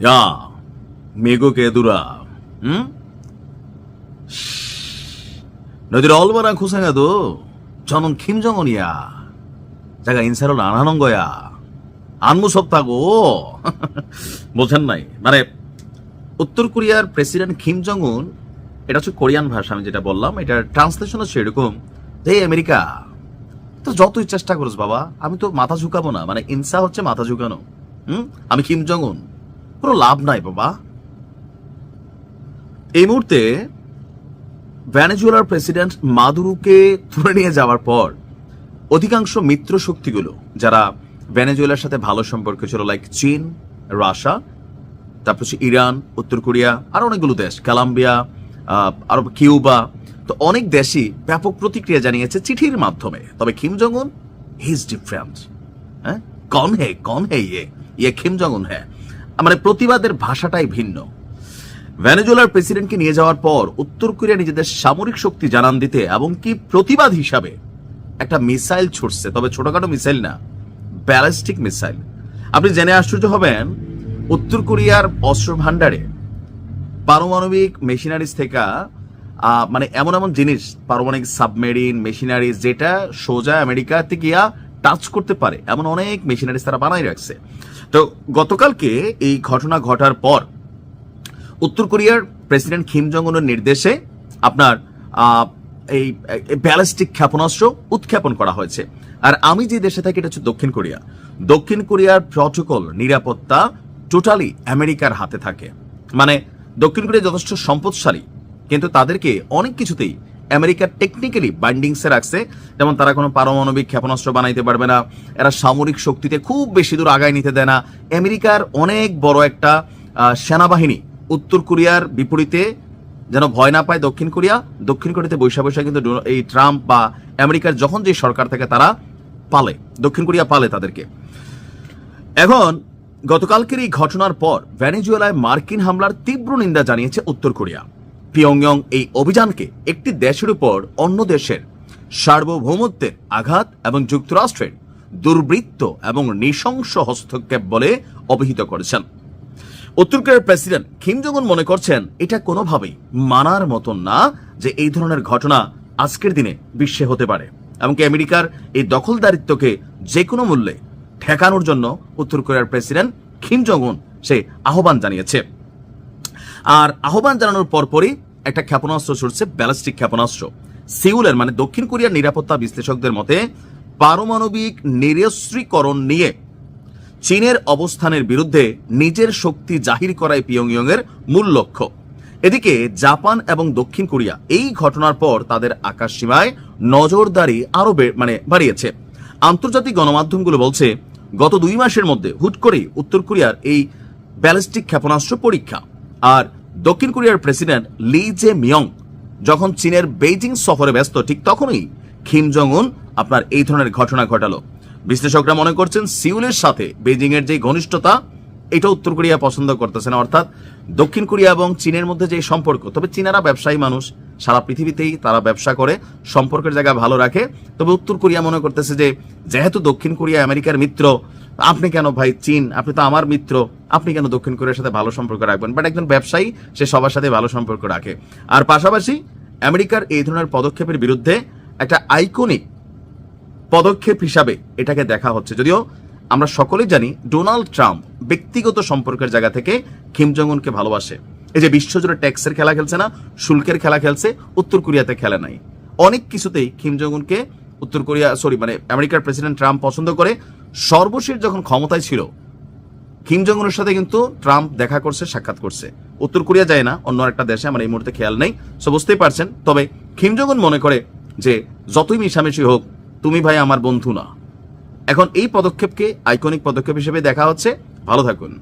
야, 미국 애들아, 응? 너희들 얼마나 고생해도 저는 김정은이야. 제가 인사를 안 하는 নাই মানে উত্তর কোরিয়ার প্রেসিডেন্ট কিম জং উন এটা হচ্ছে কোরিয়ান ভাষা আমি যেটা বললাম এটা ট্রান্সলেশন হচ্ছে এরকম হে আমেরিকা তো যতই চেষ্টা করিস বাবা। আমি তো মাথা ঝুঁকাবো না। মানে ইনসা হচ্ছে মাথা ঝুঁকানো। হুম? আমি কিম জং উন কোনো লাভ নাই, বাবা। এই মুহূর্তে ভ্যানেজুয়েলার প্রেসিডেন্ট মাদুরুকে তুলে নিয়ে যাওয়ার পর অধিকাংশ মিত্র শক্তিগুলো, যারা ভেনেজুয়েলার সাথে ভালো সম্পর্ক ছিল লাইক চীন, রাশিয়া, তারপর হচ্ছে ইরান, উত্তর কোরিয়া, আর অনেকগুলো দেশ, কলম্বিয়া আর কিউবা, তো অনেক দেশই ব্যাপক প্রতিক্রিয়া জানিয়েছে চিঠির মাধ্যমে। তবে কিম জং উন হিজ ডিফারেন্ট হ্যাঁ? কন হে কন হে ইয়ে? ইয়ে কিম জং উন হ্যাঁ মানে প্রতিবাদের ভাষাটাই ভিন্ন। ভেনেজুয়েলার প্রেসিডেন্টকে নিয়ে যাওয়ার পর উত্তর কোরিয়া নিজেদের সামরিক শক্তি জানান দিতে এবং কি প্রতিবাদ হিসাবে একটা মিসাইল ছুটছে। তবে ছোটখাটো মিসাইল না, ব্যালিস্টিক মিসাইল। আপনি জেনে আশ্চর্য হবেন, উত্তর কোরিয়ার অস্ত্র ভান্ডারে পারমাণবিক মেশিনারিজ থেকে মানে এমন এমন জিনিস, পারমাণবিক সাবমেরিন, মেশিনারিজ, যেটা সোজা আমেরিকাতে গিয়া টাচ করতে পারে, এমন অনেক মেশিনারিজ তারা বানাই রাখছে। তো গতকালকে এই ঘটনা ঘটার পর উত্তর কোরিয়ার প্রেসিডেন্ট কিম জং উনের নির্দেশে আপনার এই ব্যালিস্টিক ক্ষেপণাস্ত্র উৎক্ষেপণ করা হয়েছে। আর আমি যে দেশে থাকি, এটা হচ্ছে দক্ষিণ কোরিয়া। দক্ষিণ কোরিয়ার প্রটোকল নিরাপত্তা টোটালি আমেরিকার হাতে থাকে। মানে দক্ষিণ কোরিয়া যথেষ্ট সম্পদশালী, কিন্তু তাদেরকে অনেক কিছুতেই আমেরিকার টেকনিক্যালি বাইন্ডিংসে রাখছে। যেমন তারা কোনো পারমাণবিক ক্ষেপণাস্ত্র বানাইতে পারবে না, এরা সামরিক শক্তিতে খুব বেশি দূর আগায় নিতে দেয় না। আমেরিকার অনেক বড় একটা সেনাবাহিনী উত্তর কোরিয়ার বিপরীতে যেন ভয় না পায় দক্ষিণ কোরিয়া, দক্ষিণ কোরিয়াতে বৈশা বৈশা কিন্তু এই ট্রাম্প বা আমেরিকার যখন যে সরকার থাকে তারা পালে, দক্ষিণ কোরিয়া পালে তাদেরকে। এখন, গতকালকের এই ঘটনার পর ভেনেজুয়েলায় মার্কিন হামলার তীব্র নিন্দা জানিয়েছে উত্তর কোরিয়া। পিয়ংইয়ং এই অভিযানকে একটি দেশের উপর অন্য দেশের সার্বভৌমত্বের আঘাত এবং যুক্তরাষ্ট্রের দুর্বৃত্ত এবং নৃশংস হস্তক্ষেপ বলে অভিহিত করেছেন। উত্তর কোরিয়ার প্রেসিডেন্ট কিম জং মনে করছেন, এটা কোনোভাবেই মানার মতন না যে এই ধরনের ঘটনা আজকের দিনে বিশ্বে হতে পারে এমনকি আমেরিকার এই দখলদারিত্বকে যে কোনো মূল্যে ঠেকানোর জন্য উত্তর কোরিয়ার প্রেসিডেন্ট কিম জং সে আহ্বান জানিয়েছে। আর আহ্বান জানানোর পরপরই একটা ক্ষেপণাস্ত্র ছুটছে ব্যালিস্টিক ক্ষেপণাস্ত্র। সিউলের মানে দক্ষিণ কোরিয়ার নিরাপত্তা বিশ্লেষকদের মতে পারমাণবিক নিরস্ত্রীকরণ নিয়ে চীনের অবস্থানের বিরুদ্ধে নিজের শক্তি জাহির করাই পিয়ংইয়ং এর মূল লক্ষ্য। এদিকে জাপান এবং দক্ষিণ কোরিয়া এই ঘটনার পর তাদের আকাশ সীমায় নজরদারি আরও মানে বাড়িয়েছে। আন্তর্জাতিক গণমাধ্যমগুলো বলছে, গত দুই মাসের মধ্যে হুট করেই উত্তর কোরিয়ার এই ব্যালিস্টিক ক্ষেপণাস্ত্র পরীক্ষা। আর দক্ষিণ কোরিয়ার প্রেসিডেন্ট লি জে মিয়ং যখন চীনের বেইজিং সফরে ব্যস্ত, ঠিক তখনই কিম জং উন আপনার এই ধরনের ঘটনা ঘটালো। বিশ্লেষকরা মনে করছেন সিউলের সাথে বেজিং এর যে ঘনিষ্ঠতা, এটা উত্তর কোরিয়া পছন্দ করতেছে না। অর্থাৎ দক্ষিণ কোরিয়া এবং চীনের মধ্যে যে সম্পর্ক, তবে চীনারা ব্যবসায়ী মানুষ, সারা পৃথিবীতেই তারা ব্যবসা করে, সম্পর্কের জায়গা ভালো রাখে। তবে উত্তর কোরিয়া মনে করতেছে যে, যেহেতু দক্ষিণ কোরিয়া আমেরিকার মিত্র আপনি কেন ভাই চীন? আপনি তো আমার মিত্র। আপনি কেন দক্ষিণ কোরিয়ার সাথে ভালো সম্পর্ক রাখবেন? বাট একজন ব্যবসায়ী, সে সবার সাথে ভালো সম্পর্ক রাখে। আর পাশাপাশি আমেরিকার এই ধরনের পদক্ষেপের বিরুদ্ধে একটা আইকনিক পদক্ষেপ হিসাবে এটাকে দেখা হচ্ছে। যদিও আমরা সকলেই জানি ডোনাল্ড ট্রাম্প ব্যক্তিগত সম্পর্কের জায়গা থেকে উনকে ভালোবাসে। এই যে বিশ্বজুড়ে ট্যাক্সের খেলা খেলছে না, শুল্কের খেলা খেলছে, উত্তর কোরিয়াতে খেলে নাই। অনেক কিছুতেই উনকে উত্তর কোরিয়া সরি মানে আমেরিকার প্রেসিডেন্ট ট্রাম্প পছন্দ করে সর্বশেষ যখন ক্ষমতায় ছিল, কিম জং উনের সাথে কিন্তু ট্রাম্প দেখা করছে, সাক্ষাৎ করছে। উত্তর কোরিয়া যায় না, অন্য একটা দেশে, আমার এই মুহূর্তে খেয়াল নেই। সো বুঝতেই পারছেন। তবে কিম জং মনে করে যে, যতই মিশামিশি হোক, তুমি ভাই আমার বন্ধু না। এখন এই পদক্ষেপকে আইকনিক পদক্ষেপ হিসেবে দেখা হচ্ছে। ভালো থাকুন।